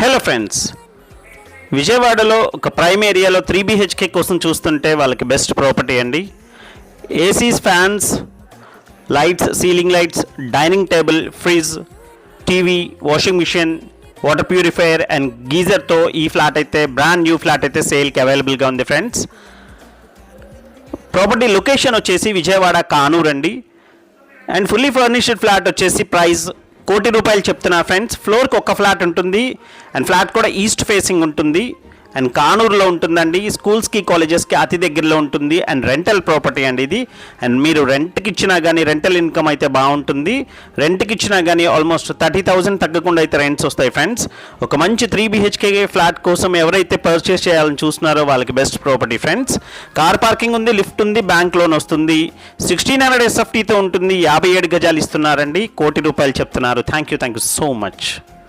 Hello friends విజయవాడలో ఒక prime ఏరియాలో త్రీ బీహెచ్కే కోసం చూస్తుంటే వాళ్ళకి బెస్ట్ ప్రాపర్టీ అండి. ACs fans lights ceiling lights dining table fridge TV washing machine water purifier and గీజర్తో ఈ ఫ్లాట్ అయితే బ్రాండ్ న్యూ ఫ్లాట్ అయితే సేల్కి అవైలబుల్గా ఉంది ఫ్రెండ్స్ ప్రాపర్టీ లొకేషన్ వచ్చేసి విజయవాడ కానూర్ అండి అండ్ ఫుల్లీ ఫర్నిష్డ్ ఫ్లాట్ వచ్చేసి ప్రైస్ కోటి రూపాయలు చెప్తున్నా ఫ్రెండ్స్. ఫ్లోర్కి ఒక ఫ్లాట్ ఉంటుంది. అండ్ ఫ్లాట్ కూడా ఈస్ట్ ఫేసింగ్ ఉంటుంది. అండ్ కానూరులో ఉంటుందండి. స్కూల్స్కి కాలేజెస్కి అతి దగ్గరలో ఉంటుంది. అండ్ రెంటల్ ప్రాపర్టీ అండి ఇది. అండ్ మీరు రెంట్కి ఇచ్చినా కానీ రెంటల్ ఇన్కమ్ అయితే బాగుంటుంది. రెంట్కి ఇచ్చినా కానీ ఆల్మోస్ట్ థర్టీ థౌసండ్ తగ్గకుండా అయితే రెంట్స్ వస్తాయి ఫ్రెండ్స్. ఒక మంచి త్రీ బీహెచ్కే ఫ్లాట్ కోసం ఎవరైతే పర్చేస్ చేయాలని చూస్తున్నారో వాళ్ళకి best property friends. Car parking ఉంది లిఫ్ట్ ఉంది బ్యాంక్ లోన్ వస్తుంది. సిక్స్టీన్ హండ్రెడ్ ఎస్ఎఫ్టీతో ఉంటుంది. యాభై ఏడు గజాలు ఇస్తున్నారండి. కోటి రూపాయలు చెప్తున్నారు. Thank you thank you so much.